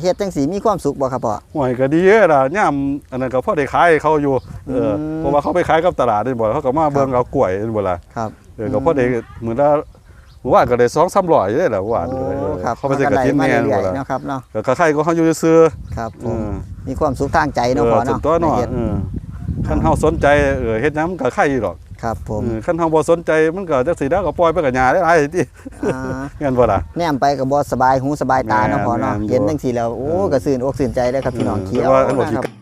เฮ็ดจังสีมีความสุขบ่ครับพ่อห่วยก็ดีเด้อล่ะย่ามอันนั้นก็พอได้ขายให้เขาอยู่เอออมเพราะว่าเขาไปขายกับตลาดนี่บ่เขาก็มาเบิ่งเอากล้วยนี่บ่ล่ะครับ เออก็พอได้เหมือนละหมู่บ้านก็ได้2-300อยู่เด้อล่ะหมู่บ้านโอ้เออครับเขาไปสิกระทินมาแม่นเรื่อบ่ยล่ะๆเนาะครับเนาะก็ใครก็เขาอยู่ซื่อครับผเอมอมีความสุขทางใจเอเนาะอพ่อส่วเนาะนตัวเนาะได้เฮ็ด เออคันเฮาสนใจเออเฮ็ดหยังมันก็ใครอยู่ดอก ครับผมเออคันเฮาบ่สนใจมันก็จักสิแล้วก็ปล่อยไปกับหญ้าได้หลายติอ่าแม่นบ่ล่ะแนมไปก็บ่สบายหูสบายตาเนาะพ่อเนาะแม่นๆเห็นจังสีแล้วโอ้เออก็ซื่นอกซื่นใจเลยครับพี่น้องเออเขียวแต่ว่าอันบ่ที่นะครับ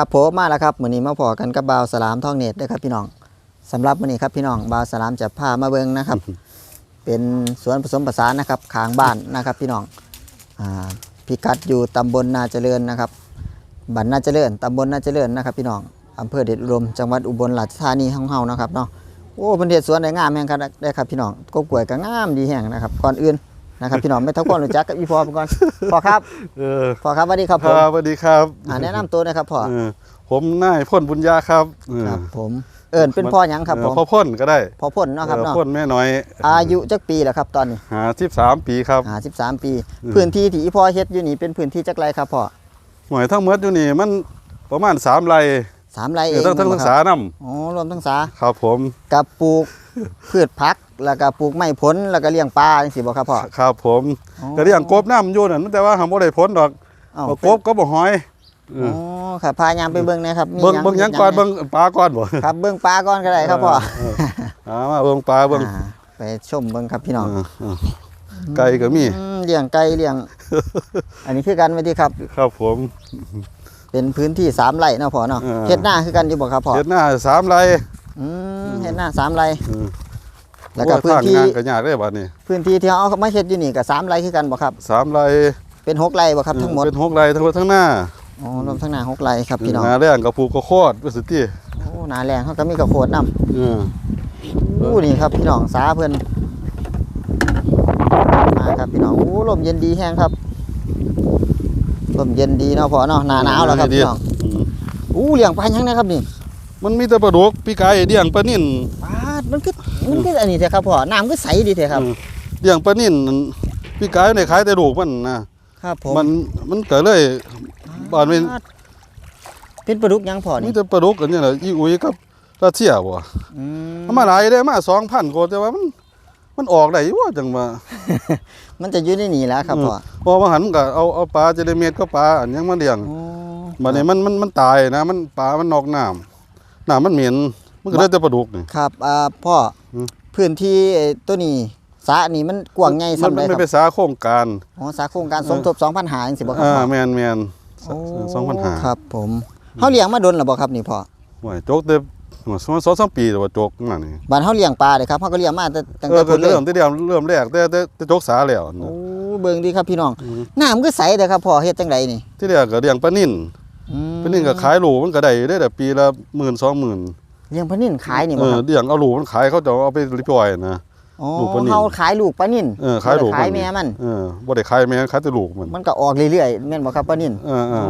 ครับผมมาแล้วครับมื้อนี้มาพอกันกับบ่าวสลามทองเน็ตเด้อครับพี่น้องสำหรับมื้อนี้ครับพี่น้องบ่าวสลามจะพามาเบิ่งนะครับ เป็นสวนผสมผสานนะครับข้างบ้านนะครับ พี่น้องอ่าพิกัดอยู่ตำบลนาเจริญนะครับบ้านนาเจริญตำบลนาเจริญนะครับ พี่น้องอำเภอเดชอุดมจังหวัดอุบลราชธานีของเฮานะครับเนาะโอ้เพิ่นเฮ็ดสวนได้งามแฮงครับได้ครับพี่น้องกบกล้วยก็งามดีแฮงนะครับก่อนอื่น นะครับพี่น้องไม่เท่าก่อนรู้จักกับอีพอไปก่อนพ่อครับเออพ่อครับสวัสดีครับคผมรับสวัสดีครับอ่าแนะนำตัวหนะครับพ่อเออผมนายพ่นบุญญาครับเออครับผมเอิญเป็นพ่อหยังครับเอผอมพ่อพ่นก็ได้พ่อพ่นเนาะครับเออเนาะพ่นแม่น้อยอายุจักปีแล้วครับตอนนี้หา13ปีครับหาสิบสามปี อืม พื้นที่ที่อีพ่อเฮ็ดอยู่นี่เป็นพื้นที่จักไรครับพ่อหน่วยทั้งหมดอยู่นี่มันประมาณ3ไร่สามไรเอเอองทั้งทั้งทั้งคสารับนํอ๋อรวมทั้งสา ครับผมกับปลูก พืชผักแล้วก็ปลูกไม้ผลแล้วก็เลี้ยงปลาจังซี่บ่ครับพ่อ ครับผมอ๋อก็เลี้ยงกบน้ำอยู่นั่นแต่ว่าหาบ่ได้ผลดอกอ้าวบ่กบก็บ่หอยเออ๋ออครับพายามไปเบิ่งนะครับมีเบิ่งเบิ่งหยังก่อนมีเบิ่งปลาก่อนบ่ครับเบิ่งปลาก่อนก็ได้ครับพ่อเออเออเอามาเบิ่งปลาเบิ่งอ่าไปชมเบิ่งครับพี่น้อง เออเออไก่ก็มี อืมเลี้ยงไก่เลี้ยง อันนี้คือกันไว้ที่ครับ ครับผม เป็นพื้นที่สามไร่เนาะพ่อเนาะเออ เฮ็ดหน้าคือกันอยู่บ่ครับพ่อเฮ็ดหน้าสามไร่อืมเฮ็ดหน้าสามไร่เออแล้วก็โอ้ยพื้นที่ทางงานก็ยากได้บัดนี้พื้นที่ที่เอามาเฮ็ดอยู่นี่ก็สามไร่คือกันบ่ครับ สามไร่เป็นหกไร่บ่ครับทั้งหมดเป็นหกไร่ทั้งหมดทั้งหน้าอ๋อรวมทั้งหน้าหกไร่ครับพี่น้องหน้าแรงกับปลูกก็โคตรว่าสิติโอ้หนาแรงเขาก็มีกระโคดนํเออโอ้นี่ครับพี่น้องสาเพิ่นมาครับพี่น้องโอ้ลมเย็นดีแฮงครับลมเย็นดีเนาะพอเนาะหน้าหนาวแล้วครับพี่น้องอืมอู้เลี้ยงปลาหยังนะครับนี่ มันมีแต่ปลาดุกปีกายเลี้ยงปลานิ่นปลาดมันคือมันคืออันนี้แท้ครับพ่อน้ำก็ใสดีแท้ครับเออเลี้ยงปลานิ่นปีกายในขายแต่ลูกมันนะครับผมมันมันก็เลยบ้านเป็นปลดเป็นปลาดุกหยังพ่อมีนี่แต่ปลาดุกอันนี้แหละอีอุยกับรัสเซียบ่อืมเอามาหลายได้มา2,000กว่าแต่ว่ามันมันออกได้อยู่ว่าจังว่ามันจะอยู่ในนี่แหล้วครับพ่อพอมาหันก็เอาเอาปลาเจลเมตก็ปลาอันยังมาเลี้ยงโอ้บัดนี้มันมันมันตายนะ มันปลามันนอกน้ำ น้ำมันเหม็นมันก็เลยแต่ปลาดุกนี่ ครับอ่าพ่ออม พื้นที่ไอ้ตัวนี้สระนี่มันกว้างใหญ่มัส่ำนใดมันคไม่รับไปสาโครงการอ๋อสาโครงการสมทบ2,000หาจังซี่บ่ครับอ่าพ่อแมนแมนโอ้สองพันหาครับ ผมเฮาเลี้ยงมาดนแล้วบ่ครับนี่พ่อโอ้ยโจกเต็มสองสองสามปีแต่ว่าโจกนั่นนี่บ้านเฮาเลี้ยงปลาเด้ครับเฮาก็เลี้ยงมาแต่ตั้งเอแต่อพุ่นเลยเริ่มแต่เดียวเริ่มแรกแต่แต่แต่โจกสาแล้วโอ้เบิ่งดีครับพี่น้องอืม น้ำก็ใสเด้อครับพ่อเฮ็ดจังไดนี่ที่แรกก็เลี้ยงปลานิ่น อืมปลานิ่นก็ขายลูกมันก็ได้ได้แต่ปีละหมื่นสองหมื่นเลี้ยงปลานิ่นขายนี่เอบ่อครับเลี้ยงเอาลูกมันขายเขาจะเอาไปริปล่อยนะ อ๋อลูกปลานิ่น เฮาขายลูกปลานิ่นเออขายลูกบ่ได้ขายแม่มัน เออบ่ได้ขายแม่ขายแต่ลูกมันมันก็ออกเรื่อยๆแม่นบ่ครับปลานิ่นเออเออ๋อ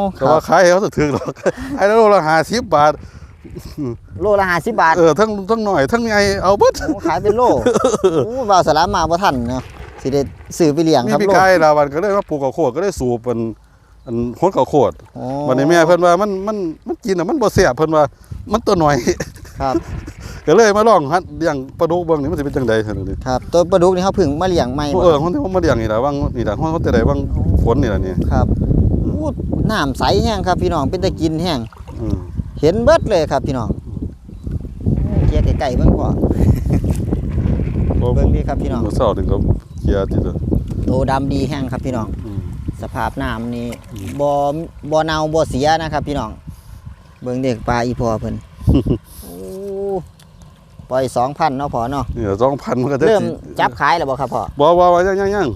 อคแต่รัว่าบขายให้เขาถึงหรอกไอ้แล้วโลละห้าสิบบาทโลละ50บาทเออทั้งทั้งหน่อยทั้งใหญ่เอาเบิดโอ้ขายเป็นโลโอ้บ่าวสลามมาบ่ทันเนาะสิได้ซื้อไปเลี้ยงมีครับพี่โล ไก่ลาวันก็เลยมาปลูกข้าวโพดก็ได้สูบเป็น อันคนข้าวโพดโอ้วันนี้แม่เพิ่นว่ามันมันมันกินอะมันบ่แซ่บเพิ่นว่ามันตัวหน่อย ครับ ก็เลยมาลองหัดเลี้ยงปลาดุกเบิ่งนี่มันสิเป็นจังได๋ซั่นนี่ครับ ตัวปลาดุกนี่เฮาเพิ่งมาเลี้ยงใหม่บ่เออคนที่ผมมาเลี้ยงนี่ล่ะว่างนี่ล่ะคนเขาแต่ใดว่างฝนนี่ล่ะนี่ครับอู้น้ำใสแห้งครับพี่น้องเป็นตะกินแห้งอืมเห็นเบิดเลยครับพี่น้องเกียร์ไก่ๆเบิ่งพ่อเพราะเบิ่งดีครับพี่น้อง มื้อเช้านี่ก็เคลียร์ติดแล้วโตดำดีแห้งครับพี่น้อง อืมสภาพน้ำนี่ อืมบ่บ่เน่าบ่เสียนะครับ พี่น้อง เบิ่งเด็กปลาอีพอเพิ่นโอ้ปล่อย2,000เนาะพ่อเนาะเนี่ย2,000มันก็จะเริ่มสิจับขายแล้วบ่ครับพ่อบ่บ่ว่ายังยังยัง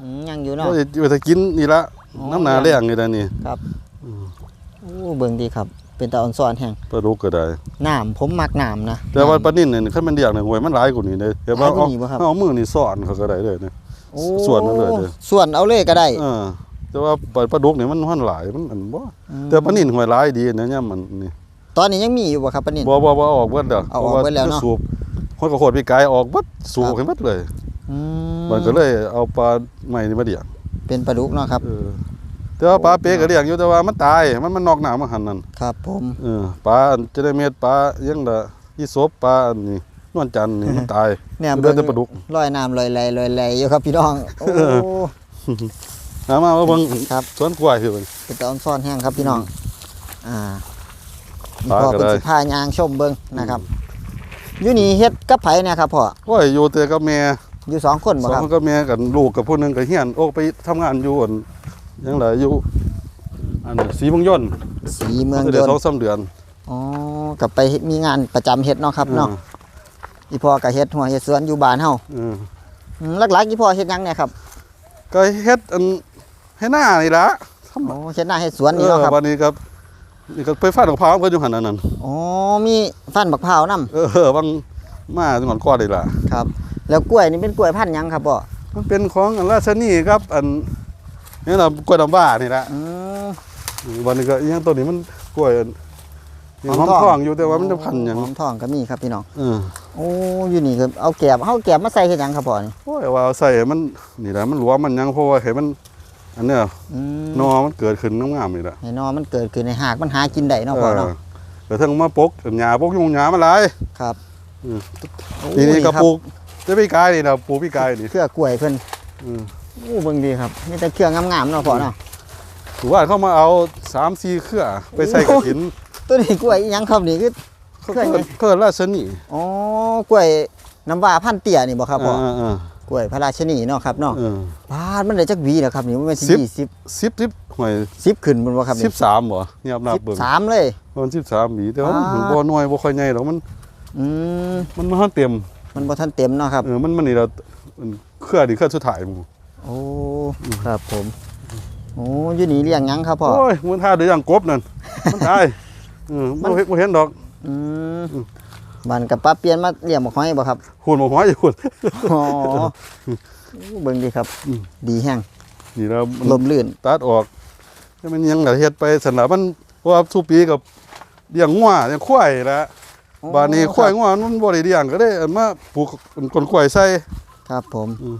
อืมยังอยู่ก็เนาะสิไปถ้ากินนี่ละอ๋อน้ำหนาแรงนี่ล่ะนี่ครับอืมโอ้เบิ่งดีครับ เป็นตาอ่อนซ้อนแห้งปลาดุกก็ได้น้ำผมมักน้ำนะแต่ว่าปน้ลานิ่นเนี่ยคันมันเลี้ยงเนี่ยหวยมันหลายกว่านี้เด้เดี๋ยวว่าหลายกเอาว่านี้บ่ครับเอามือนี่สอนเขาก็ได้เลยเนี่ยำโอ้ส่วนมันเลยเด้อส่วนเอาเลยก็ได้เออ แต่ว่าปลาปลาดุกเนี่ยมันมันหลายมันอันบ่มแต่ปลานิ่นหวยหลายดีนะเนี่ยมันนี่ตอนนี้ยังมีอยู่บ่ครับปะนินบ่บ่บ่ออกเบิดเด้อเอาออกเบิดแล้วเนาะสูบคนก็โคตรพี่กายออกเบิดสูบครับให้เบิดเลยอืมันก็เลยเอาปลาใหม่นี่มาเลี้ยงเป็นปลาดุกเนาะครับเออแต่ว่าปลาเป๊กก็เลี้ยงอยู่แต่ว่ามันตายมันมันนอกหน้ามาหันนั่นครับผมเออปลาอันจะได้เม็ดปลายังละยี่สบปลาอันนี้นวลจันทร์นี่มันตายเนี่ยเดินแต่ปลาดุกลอยน้ำลอยไหลลอยไหลอยู่ครับพี่น้องโอ้ เอามาว่าเบิ่งครับ สวนกล้วยคือเบิ่งเป็นตาอ่อนซ้อนแห้งครับพี่น้อง อ่าปลาพ่อก็เป็นได้สิพายางชมเบิ่งนะครับอยู่นี่เฮ็ดกับไผเนี่ยครับพ่อโอ้ยอยู่แต่กับแม่อยู่สองคนสบ่องครับคนกับแม่กันลูกกับผู้หนึงก็เฮียนโอ้ไปทำงานอยู่อันยังไงอยู่อันสีเมืองยนต์สีเมืองยเดือนนสองต์สามเดือนอ๋อกลับไปเฮ็ดมีงานประจำเฮ็ดเนาะครับเนาะอีพ่อก็เฮ็ดหัวเฮ็ดสวนอยู่บ้านเฮาเอออืมหลักๆอีพ่อเฮ็ดหยังเนี่ยครับก็เฮ็ดอัน ให้หน้านี่ล่ะโอ้เฮ็ดหน้าเฮ็ดสวนเอนี่อเนาะครับวันนี้ก็นี่ก็ไปฟาดของพร้าวเพิ่นอยู่หั่นนั่นนั่นอ๋อมีฟันบักพร้าวนํเออบางมาจังหวัดก้อนนี่ล่ะครับ แล้วกล้วยนี่เป็นกล้วยพันธุ์หยังครับพ่อมันเป็นของอันราชนีครับ อันนี่ล่ะกล้วยน้ำว้านี่ล่ะอืมวันนี้ก็อีหยังตัวนี้มันกล้วยอันยังหอมทองอยู่แต่ว่ามันจะพันหยังหอมทองก็มีครับพี่น้องเออโอ้อยู่นี่คือเอาแกบเฮาแกบมาใส่เฮ็ดหยังครับพ่อนี่โอ้ยว่าเอาใส่ให้มันนี่แหละมันหลวมมันหยังเพราะว่าให้มัน อันเนี้ยอืมนอมันเกิดขึ้นงามๆนี่แหละให้นอมันเกิดขึ้นในหากมันหากินได้เนาะพ่อเนาะเกิดทั้งมาปกหญ้าปกยุงหญ้ามาหลาย ครับอืม โอ้นี่นี่ก็ครับปลูกจะพี่กายนี่นะปลูกพี่กายนี่เครือกล้วยเพิ่นอืมโอ้เบิ่งดีครับมีแต่เครืองามๆเนาะพ่อเนาะ ถือว่าเขามาเอา3 4เครือไปใส่กระถินตัวนี้กล้วยอีหยังครับนี่คือเขาเครือไงเกิดราชนีอ๋อกล้วยน้ำว้าพันธุ์เตี้ยนี่บ่ครับพ่อ เออ กล้วยพระราชนีเนาะครับเนาะเออปาดมันได้จักหวีแล้วครับนี่มันเป็นสิบยี่สิบสิบสิบหวยสิบขึ้นบนบ่ครับสินี่บสามบ่เนี่ยนับสิบเบิ่งสามเลยมันสิบสามหวีแต่ว่ามันอ่าบ่น้อยบ่ค่อยใหญ่หรอกมันอืมมันมันเต็มมันบ่ทันเต็มเนาะครับเออมันมันนี่เรามันเครือนี่เครือสุดท้ายหมู่โอ้ครับผมโอ้อยู่นี่เลี้ยงหยังครับพ่อโอ้ยมันท่าเดือย่างกบนั่นมันตายเออมัมันนเห็นบ่เห็นดอกอืม อืมบันกับป้าเปลี่ยนมาเลี้ยงบ่ห้อยบ่ครับหุ่นบ่หัวอยู่หุ่นอ๋อโอ้เบิ่งดีครับอืมดีแห้งนี่แล้วมันลมลื่นตัดออกให้มันยังน่ะเฮ็ดไปสำหรับมันเพราะว่าทุกปีกับเลี้ยงงัวเลี้ยงควายแหละบาดนี้ควายงัวมันบ่ได้เลี้ยงก็ได้เอามาปลูกก้นควายใส่ครับผมอืม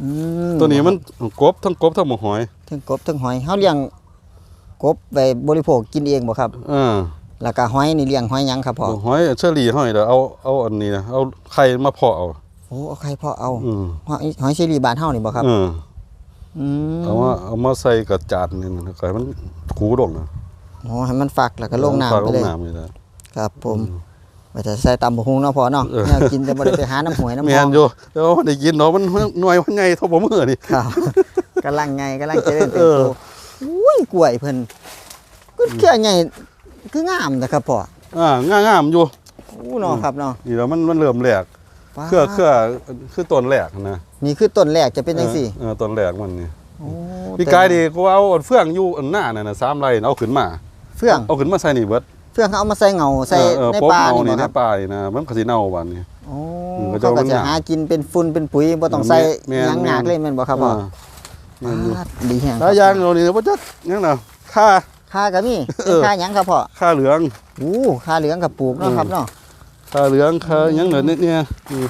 อืมตัวนี้มันกบทั้งกบทั้งหมกหอย ทั้งกบทั้งหอยเฮาเลี้ยงกบไปบริโภคกินเองบ่ครับเออ แล้วก็หอยนี่เลี้ยงหอยหยังครับพ่อหอยเชอรี่หอยเด้อเอาเอาอันนี้นะเอาไข่มาเพาะเอาโอ้เอาใครพ่อเอาอืมหอยหอยเชอรี่บ้านเฮานี่บ่ครับเอออืมเอามาเอามาใส่กระจาดนี่นะก็ให้มันคูลงนะอ๋อให้มันฝักแล้วก็ลงน้ำไปเลย ลงน้ำนี่แหละครับผมว่าจะใส่ตำบักหุ่งเนาะพ่อเนาะเออ แนวกินแต่บ่ได้ไปหาน้ำหวยน้ำแม่หอนมอยู่แต่ว่ามันได้กินเนาะมันหน่วยมันใหญ่เท่าบ่มือนี่ ครับกำลังไงกำลังเจริญเติบเออโตอุ้ยกล้วยเพิ่นก็แค่ใหญ่ คืองามนะครับพ่ออ่างามๆอยู่อู้เนาะครับเนาะนี่แล้วมันมันเริ่มแหลกว้าเครือเครือคือต้นแหลกนะนี่คือต้นแรกจะเป็นจังซี่เออต้นแหลกมันนี่โอ้พี่กายดีกูเอาอันเฟื่องอยู่อันหน้านั่นน่ะ3ไร่เอาขึ้นมาเฟื่องเอาขึ้นมาใส่นี่เบิดเฟื่องเขาเอามาใส่เงาใส่เออเออในโป๊ะป่าเอานี่นี่บ่ในครับป่านี่นะมันก็สิเน่าบัดนี้โอ้อืมก็จะเขาก็มันจะหนักหากินเป็นฝุ่นเป็นปุ๋ยบ่ต้องใส่แม่นหยังหนักเลยแม่นบ่ครับพ่อเออแม่นอยู่อ่าดีแฮงถ้าอย่างเรานี่บ่จัดยังน่ะค่า ค่าก็มีเออค่าหยังครับพ่อค่าเหลืองอู้ค่าเหลืองกับปลูกเนาะครับเนาะค่าเหลืองค่าหยังเหลือนิดเนี่ยอืม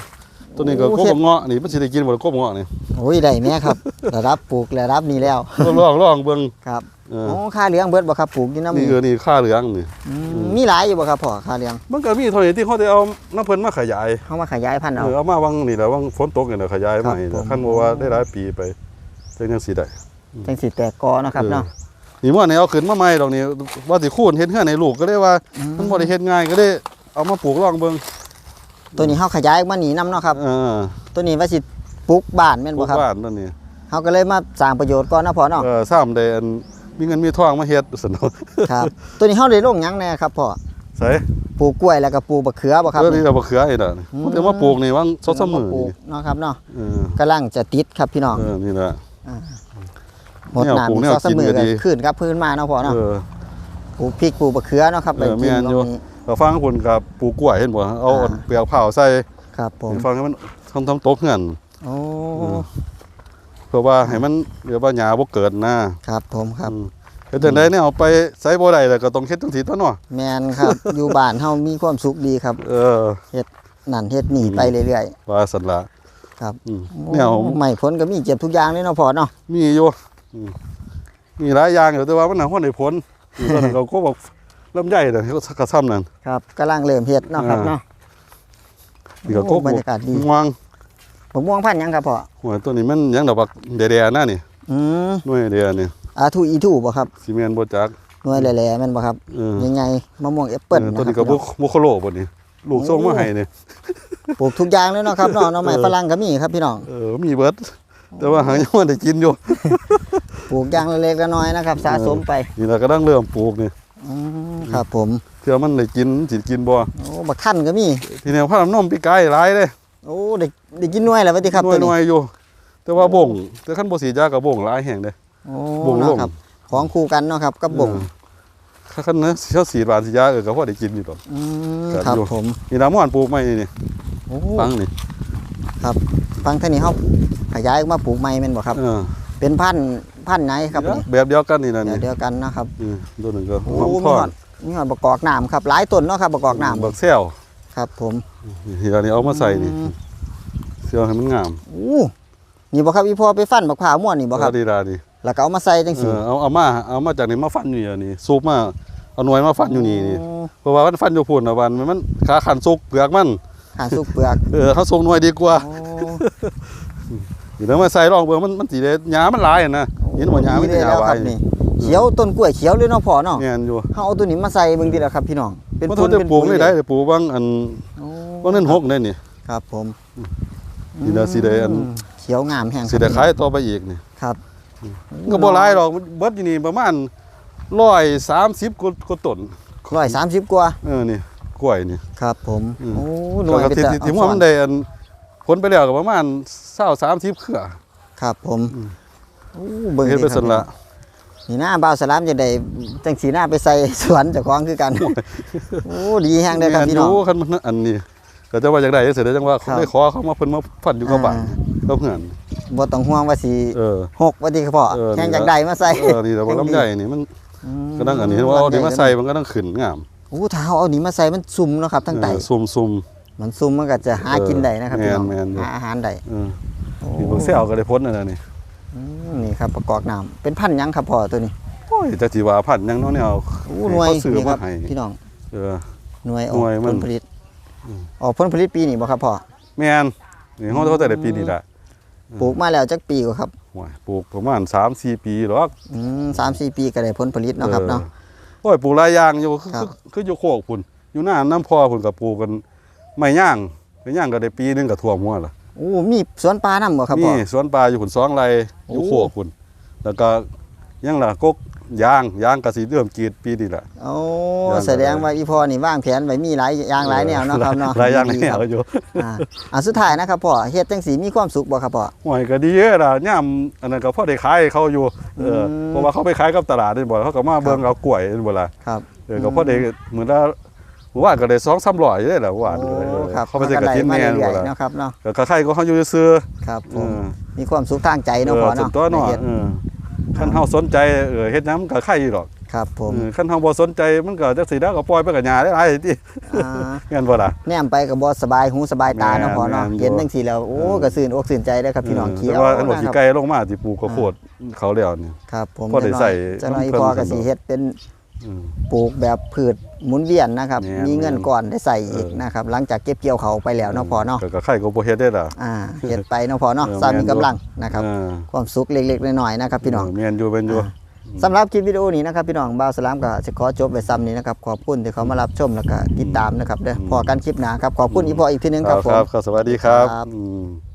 ตัวนี้ก็โอ้กเฮ็บดเงาะนี่มันสิได้กินบ่ล่ะกบเงาะนี่โอ้ยได้แม่ครับระดับปลูกระดับนี้แล้วลองลองเบิ่งครับเออโอ้ค่าเหลืองเบิดบ่ครับปลูกอยู่น้ำนี่เออนี่ค่าเหลืองนี่อืมมีหลายอยู่บ่ครับพ่อค่าเหลืองมันก็มีเท่านี้ที่เขาได้เอาน้ำเพิ่นมาขยายเฮามาขยายพันธุ์เอเอาอเอามาวังนี่แหละวังฝนตกนี่แหละขยายครัมาบนี่แหละผมคันบ่ว่าได้หลายปีไปจังจังสิได้จังสิแตกกอเนาะครับเนาะ นี่ว่านี่เอาขึ้นมาใหม่ดอกนี่ว่าสิคูนเฮ็ดเฮือนให้ลูกก็ได้ว่ามันบ่ได้เฮ็ดง่ายก็ได้เอามาปลูกลองเบิ่งตัวนี้เฮาขยายมาหนีนํเนาะครับเออตัวนี้ว่าสิปลูกบ้านแม่นปลูบ่กครับบ้านนั่นนี่เฮาก็เลยมาสร้างประโยชน์ก่อนเนาะพ่อเนาะเออซ้ำได้อันมีเงินมีทองมาเฮ็ดสนุกครับ ตัวนี้เฮาได้ลงหยังแน่ครับพ่อใส่ปลูกกล้วยแล้วก็ปลูกบักเขือบ่ครับเออนี่ก็บ่เขืออีกแล้วนี่อืมมันจะมาปลูกนี่วัง2 3มื้อปลูนี่กเนาะครับเนาะเออกำลังจะติดครับพี่น้องเออนี่แหละ หมดแนวน้ำปลูกอีกแนวสองสามกินมือก็ก็ดีขึ้นครับพื้นมาเนาะพ่อเนาะเออปลูกพริกปลูกมะเขือเนาะครับเออไปกินแม่นตอยู่รงนี้ก็ฟังพุ่นกับปลูกกล้วยเห็นบ่เอาอ่าเปลือกเผาใส่ครับผมฟังให้มันทำทำตกเงินโอ้เออเพื่อว่าให้มันเรียกว่าหญ้าบ่เกิดนะครับผมครับอืมเฮ็ดจังไดเนี่ยเอาไปใส่บ่ได้แล้วก็ต้องเฮ็ดจังซี่ตัวเนาะแมนครับ อยู่บ้านเฮามีความสุขดีครับ เออนั่นเฮ็ดหนีไปเรื่อยว่าซั่นล่ะๆครับอืมเนี่ยไม่ผลก็มีเก็บทุกอย่างเลยเนาะพ่อเนาะมีอยู่อื มมีหลายอย่างอยู่แต่ว่ามันน่ะคนได้ผลอยู่ตอนนั้นเขาก็บอกลำไยน่ะเขาสักกระซ้ำนั่นครับกำลังเริ่มเฮ็ดเนาะครับอ่าเนาะนี่ก็โอ้กกบรรยากาศดีม่วงผมม่วงพันธุ์หยังครับพ่อหัวตัวนี้มันหยังดอกบักแดๆนะนี่อืมหน่วยเดียนี่อาทูอีทูบ่ครับซีเมนต์บ่จักหน่วยแหล่ๆแม่นบ่ครับเออใหญ่ๆมะม่วงแอปเปิ้ลเออนะตัวนี้คก็รับบุบุโคโลบ่นี่ลูกส่งมาให้นี่ปลูกทุกอย่างเลยเนาะครับเนาะหน่อไม้เออฝรั่งก็มีครับพี่น้องเออมีเบิด แต่ว่าหางยังบ่ได้กินอยู่ ปลูกอย่างเล็กๆน้อยๆนะครับ สะสมไปนี่เราก็ต้องเริ่มปลูกนี่อืมครับผมเทื่อมันได้กินสิกินบ่โอ้บักขั้นก็มี ทีแนวพาน้ำนมปีกไก่หลายเด้โอ้ได้ได้กินหน่วยแล้วว่าติครับหน่ตัววยนี้ๆอยู่ แต่ว่าบ่งแต่คันบ่สีดยาก็บ่งหลายแห่งเด้โอ้บ่งลง เนาะครับ ของคู่กันเนาะครับกับบ่งเออถ้าคันเนื้อเสียสีดหวานสียาเออก็พอได้กินอยู่ดอกอืมครับครับอยู่ ผมนี่น้ำมันปลูกใหม่นี่โอ้ฟังนี่ ฟังเท่านี้เฮาขยายออกมาปลูกใหม่แม่นบ่ครับ เออเป็นพันธุ์พันธุ์ไหนครับนี่แบบเดียวกันนี่นะเดี๋ยนี่วเดียวกันนะครับอืมตัวหนึงก็โอ้หอมมีทอหอดดมีหอดประกอบน้ำครับหลายต้นเนาะครับประกอบน้ำบักแซวครับ ผมนี่อันนี้เอามาใส่นี่อืมเสื้อให้มันงามโอ้นี่บ่ครับอีพ่อไปฟันบักพร้าวม่วนนี่บ่ครับเออดีดาดีแล้วก็เอามาใส่จังเอซี่อเอาเอามาเอามาจากนี่มาฟันอยู่นี่นี่ซุปมาเอาหน่วยมาฟันอยู่นี่นี่โอ้เพราะว่ามันฟันอยู่พุ่นน่ะวันมันมันขาขันสุกเปลือกมัน หาสุกเปลือกเออเขาส่งหน่วยดีกว่าโอ้เดี๋ยวมาใส่รองเบิ่งมันมันสิได้หญ้ามันหลายอะนะเห็นบ่หญ้ามันดีจะหแล้ญ้าวไว้ครับนี่เขียวต้นกล้วยเขียวเลยเนาะพ่อเนาะแม่นอยู่เฮาเอาตัวนี้มาใส่เบิ่งดีแล้วครับพี่น้องเป็นมันปุ๋ต้อยงได้เป็นปลูกปุ๋ยนี่ได้ได้ปลูกบางอันโอ้บางนั้นหกได้นี่ครับ ผมนี่นะสิได้อันมเขียวงามแห้งสิได้ขายต่อไปอีกนี่ครับก็บ่หลายหรอกเบิดอยู่นี่ประมาณ130กว่ากว่าต้น130กว่าเออนี่ กล้วยนี่ครับผมอืมโอ้หน่วยแล้วเป็นก็ตาที่ที่เอาว่าซ่อมันได้อันผลไปแล้วก็ประมาณ20 30เครือครับผมอืมโอ้เบิ่งเฮ็ดไปดิคซั่รับนละนี่หน้าบ่าวสลามจะได้จังสีหน้าไปใส่สวนเจ้าของคือกันโอ้ดีแฮงเด้อครับพี่น้องแม่ยู่คันมันอันนี้ก็จะว่าอยากได้เสร็จแล้วจังว่าครับได้ขอเขามาเพิ่นมาฟันอยู่กับบ้านอ่ากับเพื่อนบ่ต้องห่วงว่าสิเออหกว่าติครับพ่อเออแฮงจากใดมาใส่เออนี่แต่ว่าลำไยนี่มันอืมก็ต้องอันนี้ว่าเอาดีมาใส่มันก็ต้องขึ้นงามโอ้ถ้าเอาเอานี่มาใส่มันซุ่มเนาะครับทั้งไตเออซุ่มซุ่ม มันซุ่มมันก็จะหากินได้นะครับพี่น้องแม่นๆหาอาหารได้เออโอ้นี่บางเสี่ยวก็ได้พ้นนั่นนะนี่อืมนี่ครับประกอบน้ำเป็นพันธุ์หยังครับพ่อตัวนี้โอ้ยจะสิว่าพันธุ์หยังเนาะเนี่ยเอาโอ้หน่วยเขาซื้อนี่คมารับให้พี่น้องเออ หน่วยอหน่อกวยมัผน ลผลิตอืมออกผลผลิตปีนี้บ่ครับพ่อแม่นนี่เฮาเขาแต่ได้ปีนี้ละปลูกมาแล้วจักปีกว่าครับ โอ้ยปลูกประมาณ3-4ปีหรอก อืมสามสี่ปีก็ได้ผลผลิตเนาะครับเนาะออ โอ้ยปลูกหลายอย่างอยู่คือครับคือคืออยู่โคกพุ่นอยู่หน้าน้ำพอพุ่นก็ปลูกกันไม่ย่างไม่ย่างก็ได้ปีหนึงก็ท่วมหัวล่ะ โอ้มีสวนปลานํบ่ครับพ่อ นี่สวนปลาอยู่พุ่นสองไร่อยู่โอ้ โคกพุ่นแล้วก็ยังล่ะกก ยางยางก็สิเริ่มกรีดปีนี้ล่ะโอ้ย่างแสดงว่าอีพ่อนี่วางแผนไว้มีหลายอย่างหลายแนวเนาะครับเนาะหลายอย่างหลายดีแนครับวอยู่อ่าอ่าสุดท้ายนะครับพ่อเฮ็ดจังสีมีความสุขบ่ครับพ่อห่วยก็ดีเด้อล่ะย่ามอันนั้นก็พอได้ขายให้เขาอยู่เอออมเพราะว่าเขาไปขายกับตลาดนี่บ่เขาก็มาเบิ่งเอากล้วยนี่บ่ล่ะครับเออก็พอได้เหมือนว่าเมื่อวานก็ได้2-300อยู่เด้ล่ะเมื่อวานก็เลยเออครับเขาไปใส่กระทิ้นมัแน่ก็นได้บ่มาเรื่อยๆล่ะเนาะครับเนาะก็ใครก็เขาอยู่ซื่อครับผเอมอมีความสุขทางใจเอเนาะอพ่อส่วเนาะนตัวเนาะ ได้เฮ็ดเออคันเฮาสนใจเออเฮ็ดหยังมันก็ใครอยู่ดอกครับผมเออคันเฮาบ่สนใจมันก็จักสิได้ก็ปล่อยไปกับหญ้าได้หลายติอ่าแม่นบ่ล่ะแนมไปก็บ่สบายหูสบายตาเนาะพ่อเนาะแม่นๆเห็นจังซี่แล้วโอ้ก็ซื่นอกซื่นใจเด้อครับพี่น้องเออเขียวแต่ว่าอันบ่สินะครับไกลลงมาสิปลูกข้าวโพดเขาแล้วนี่ครับผมพอได้ใส่จังน้อยเพิ่นพ่อก็เพิ่นสิเฮ็ดเป็น อืม ปลูกแบบพืชหมุนเวียนนะครับ แม่นมีเงินก่อนได้ใส่อีกเออ นะครับ หลังจากเก็บเกี่ยวเขาไปแล้วเนาะพ่อเนาะก็ก็ใครก็บ่เฮ็ดได้ล่ะ อ่าเฮ็ดไปเนาะพ่อเนาะเออสร้างมีแม่นอยู่ กำลังนะครับ เออความสุขเล็กๆน้อยๆนะครับ พี่น้อง เแม่นอยู่เป็นอยู่อ่าสำหรับคลิปวิดีโอนี้นะครับพี่น้องบ่าวสลามก็จะขอจบไว้ซ้ำนี้นะครับขอบคุณที่เขามารับชมแล้วก็ติดตามนะครับเด้อพอกันคลิปหน้าครับขอบคุณอีพออีกทีนึงคครัรับบผคมรับครับ สวัสดีครับครับ อืม